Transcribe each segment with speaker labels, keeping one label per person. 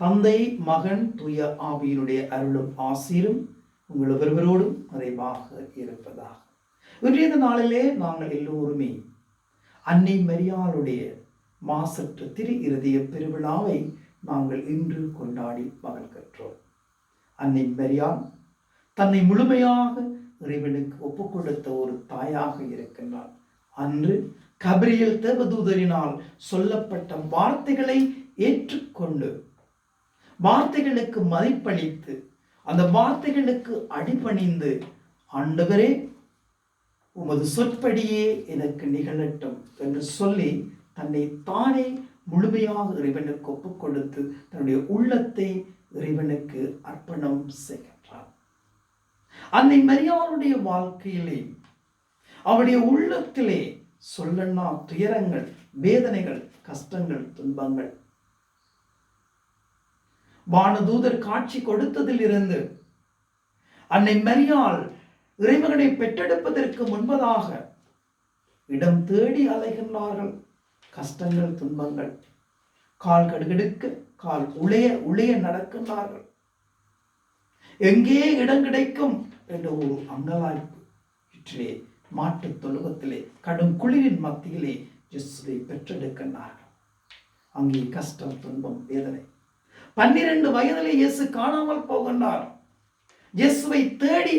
Speaker 1: தந்தை மகன் தூய ஆவியினுடைய அருளும் ஆசீரும் உங்கள் ஒருவரோடும் நிறைவாக இருப்பதாக. இன்றைய நாளிலே நாங்கள் எல்லோருமே அன்னை மரியாளுடைய மாசற்ற திரு இருதய பெருவிழாவை நாங்கள் இன்று கொண்டாடி மகிழ்கின்றோம் அன்னை மரியாள் தன்னை முழுமையாக இறைவனுக்கு ஒப்பு கொடுத்த ஒரு தாயாக இருக்கின்றார் அன்று கபிரியல் தேவதூதரினால் சொல்லப்பட்ட வார்த்தைகளை ஏற்றுக்கொண்டு வார்த்தைகளுக்கு மதிப்பளித்து அந்த வார்த்தைகளுக்கு அடிபணிந்து ஆண்டவரே உமது சொற்படியே எனக்கு நிகழட்டும் என்று சொல்லி தன்னை தானே முழுமையாக இறைவனுக்கு ஒப்புக் கொடுத்து தன்னுடைய உள்ளத்தை இறைவனுக்கு அர்ப்பணம் செய்கின்றார். அன்னை மரியாளுடைய வாழ்க்கையிலே அவருடைய உள்ளத்திலே சொல்லனா துயரங்கள் வேதனைகள் கஷ்டங்கள் துன்பங்கள் வானதூதர் காட்சி கொடுத்ததில் இருந்து அன்னை மரியால் இறைமகனை பெற்றெடுப்பதற்கு முன்பதாக இடம் தேடி அலைகின்றார்கள். கஷ்டங்கள் துன்பங்கள். கால் கடுகடுக்க கால் உளைய உளைய நடக்கின்றார்கள். எங்கே இடம் கிடைக்கும் என்ற ஒரு அங்கலாய்ப்பு. இற்றே மாட்டுத் தொழுகத்திலே கடும் குளிரின் மத்தியிலே ஜெஸ்ஸுவை பெற்றெடுக்கின்றார்கள். அங்கே கஷ்டம் துன்பம் வேதனை. பன்னிரண்டு வயதிலே இயேசு காணாமல் போகின்றார் இயேசுவை தேடி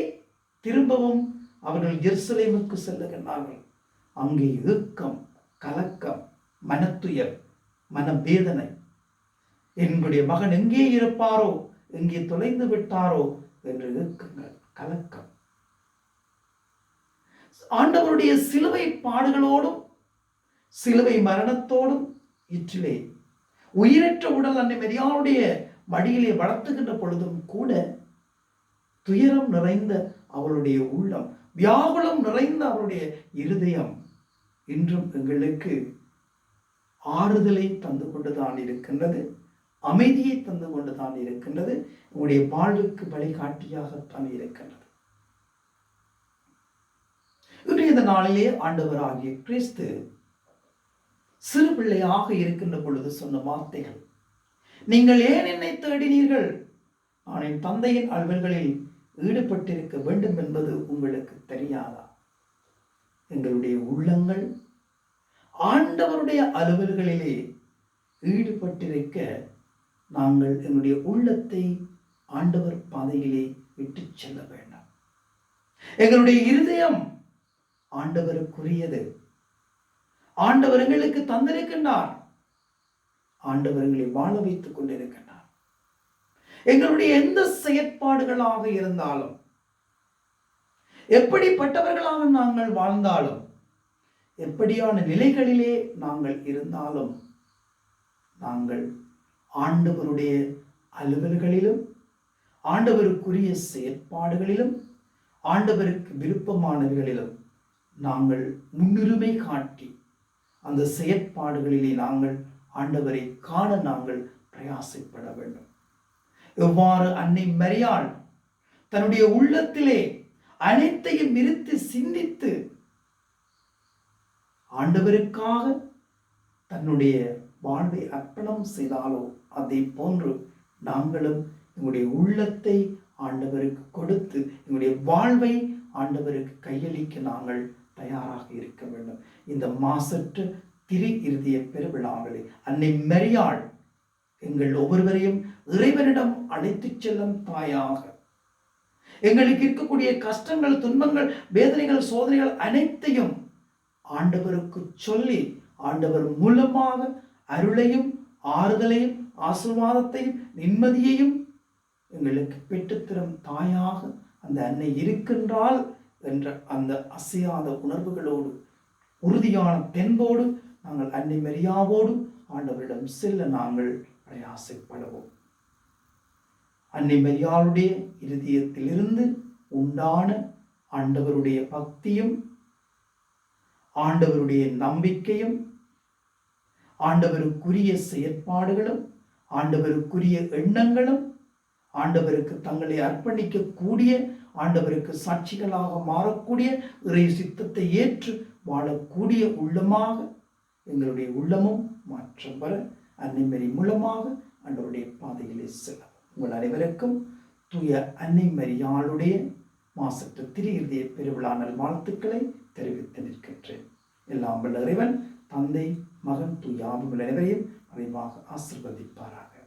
Speaker 1: திரும்பவும் அவர்கள் எருசலேமுக்கு செல்லுகின்றார்கள். அங்கே இறுக்கம் கலக்கம் மனத்துயர் மனவேதனை என்னுடைய மகன் எங்கே இருப்பாரோ எங்கே தொலைந்து விட்டாரோ என்று இறுக்கங்கள் கலக்கம். ஆண்டவருடைய சிலுவை பாடுகளோடும் சிலுவை மரணத்தோடும் இற்றிலே உயிரற்ற உடல் அன்னை மெரியாவுடைய மடியிலே வளர்த்துகின்ற பொழுதும் கூட துயரம் நிறைந்த அவளுடைய உள்ளம் வியாகுலம் நிறைந்த அவளுடைய இருதயம் இன்றும் எங்களுக்கு ஆறுதலை தந்து கொண்டுதான் இருக்கின்றது அமைதியை தந்து கொண்டுதான் இருக்கின்றது உங்களுடைய வாழ்வுக்கு வழிகாட்டியாகத்தான் இருக்கின்றது. இன்றைய நாளிலே ஆண்டவராகிய கிறிஸ்து சிறு பிள்ளையாக இருக்கின்ற பொழுது சொன்ன வார்த்தைகள். நீங்கள் ஏன் என்னை தேடினீர்கள்? நான் என் தந்தையின் அலுவல்களில் ஈடுபட்டிருக்க வேண்டும் என்பது உங்களுக்கு தெரியாதா? எங்களுடைய உள்ளங்கள் ஆண்டவருடைய அலுவல்களிலே ஈடுபட்டிருக்க நாங்கள் எங்களுடைய உள்ளத்தை ஆண்டவர் பாதையிலே விட்டு செல்ல வேண்டாம். எங்களுடைய இருதயம் ஆண்டவருக்குரியது. ஆண்டவர் எங்களுக்கு தந்திருக்கின்றார். ஆண்டவர் எங்களை வாழ வைத்துக் கொண்டிருக்கின்றார். எங்களுடைய எந்த செயற்பாடுகளாக இருந்தாலும் எப்படிப்பட்டவர்களாக நாங்கள் வாழ்ந்தாலும் எப்படியான நிலைகளிலே நாங்கள் இருந்தாலும் நாங்கள் ஆண்டவருடைய அலுவல்களிலும் ஆண்டவருக்குரிய செயற்பாடுகளிலும் ஆண்டவருக்கு விருப்பமானவர்களிலும் நாங்கள் முன்னுரிமை காட்டி அந்த செயற்பாடுகளிலே நாங்கள் ஆண்டவரை காண நாங்கள் பிரயாசப்பட வேண்டும். எவ்வாறு அன்னை மரியாள் தன்னுடைய உள்ளத்திலே அனைத்தையும் நிறுத்தி சிந்தித்து ஆண்டவருக்காக தன்னுடைய வாழ்வை அர்ப்பணம் செய்தாலோ அதை போன்று நாங்களும் எங்களுடைய உள்ளத்தை ஆண்டவருக்கு கொடுத்து எங்களுடைய வாழ்வை ஆண்டவருக்கு கையளிக்க நாங்கள் தயாராக இருக்க வேண்டும். இந்த மாசற்ற திரு இறுதிய பெருவிழாவிலே அன்னை மரியாள் எங்கள் ஒவ்வொருவரையும் இறைவனிடம் அழைத்துச் செல்லும் தாயாக. எங்களுக்கு இருக்கக்கூடிய கஷ்டங்கள் துன்பங்கள் வேதனைகள் சோதனைகள் அனைத்தையும் ஆண்டவருக்கு சொல்லி ஆண்டவர் மூலமாக அருளையும் ஆறுதலையும் ஆசீர்வாதத்தையும் நிம்மதியையும் எங்களுக்கு பெற்றுத்தரும் தாயாக அந்த அன்னை இருக்கின்றால் என்ற அந்த அசையாத உணர்வுகளோடு உறுதியான தென்போடு நாங்கள் அன்னை மரியாவோடு ஆண்டவரிடம் செல்ல நாங்கள் பிரயாசப்படுவோம். அன்னை மரியாளுடைய இருதயத்திலிருந்து உண்டான ஆண்டவருடைய பக்தியும் ஆண்டவருடைய நம்பிக்கையும் ஆண்டவருக்குரிய செயற்பாடுகளும் ஆண்டவருக்குரிய எண்ணங்களும் ஆண்டவருக்கு தங்களை அர்ப்பணிக்கக்கூடிய ஆண்டவருக்கு சாட்சிகளாக மாறக்கூடிய இறை சித்தத்தை ஏற்று வாழக்கூடிய உள்ளமாக எங்களுடைய உள்ளமும் மாற்றம் வர அன்னைமரி மூலமாக ஆண்டவருடைய பாதையிலே செல்ல உங்கள் அனைவருக்கும் தூய அன்னைமரியாளுடைய மாசற்ற திரு இருதய பெருவிழா வாழ்த்துக்களை தெரிவித்து நிற்கின்றேன். எல்லாம் வல்ல இறைவன் தந்தை மகன் தூயாவும் அனைவரையும் அறிவாக ஆசிர்வதிப்பாராக.